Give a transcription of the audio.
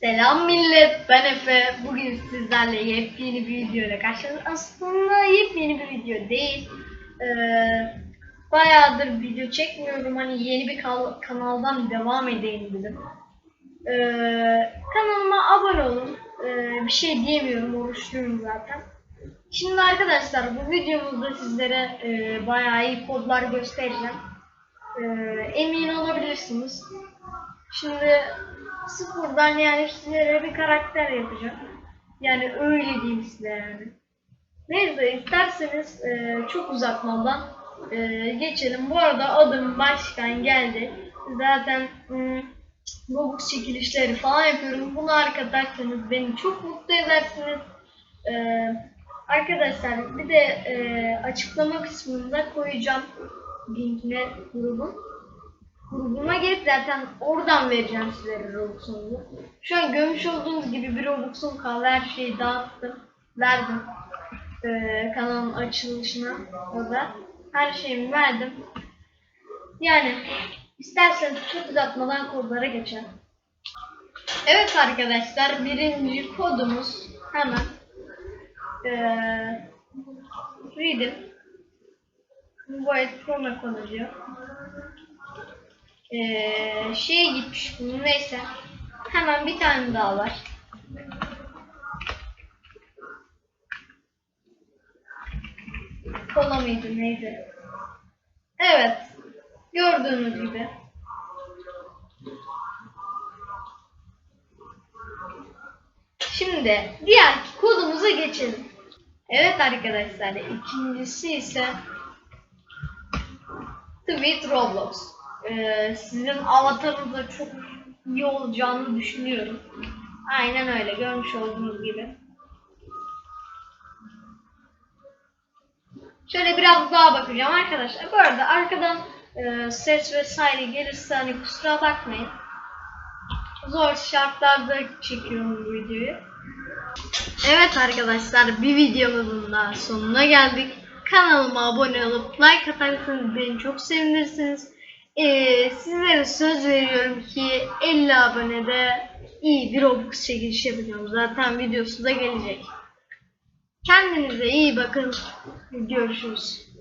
Selam millet, ben Efe. Bugün sizlerle yepyeni bir videoyla karşınızdayım. Aslında yepyeni bir video değil. Ee, bayağıdır video çekmiyorum. Hani yeni bir kanaldan devam edeyim dedim. Ee, kanalıma abone olun. Ee, bir şey diyemiyorum, oruçluyum zaten. Şimdi arkadaşlar bu videomuzda sizlere e, bayağı iyi kodlar göstereceğim. Ee, emin olabilirsiniz. Şimdi sıfırdan yani sizlere bir karakter yapacağım. Yani öyle diyeyim size yani. Neyse isterseniz e, çok uzatmadan e, geçelim. Bu arada adım başkan geldi. Zaten ım, Robux çekilişleri falan yapıyorum. Bunu arkadaşlarınız beni çok mutlu edersiniz. E, arkadaşlar bir de e, açıklama kısmında koyacağım linkine grubun grubuma gelip zaten oradan vereceğim sizlere Robux'unuzu. Şu an görmüş olduğunuz gibi bir Robux'um kaldı. Her şeyi dağıttım. Verdim. Ee, kanalın açılışına orada. Her şeyimi verdim. Yani isterseniz çok uzatmadan kodlara geçelim. Evet arkadaşlar birinci kodumuz hemen ee, reading Void Chroma konuluyor ee, şeye gitmiş bunun neyse. Hemen bir tane daha var. Kola mıydı neydi? Evet. Gördüğünüz gibi. Şimdi diğer kodumuza geçelim. Evet arkadaşlar ikincisi ise Tweet Roblox. Ee, sizin avatarınız da çok iyi olacağını düşünüyorum. Aynen öyle görmüş olduğunuz gibi. Şöyle biraz daha bakacağım arkadaşlar. Bu arada arkadan e, ses vesaire gelirse hani kusura bakmayın. Zor şartlarda çekiyorum bu videoyu. Evet arkadaşlar bir videomuzun daha sonuna geldik. Kanalıma abone olup like atarsanız beni çok sevinirsiniz. Ee, sizlere söz veriyorum ki 50 abonede iyi bir Robux çekiliş yapacağım. Zaten videosu da gelecek. Kendinize iyi bakın. Görüşürüz.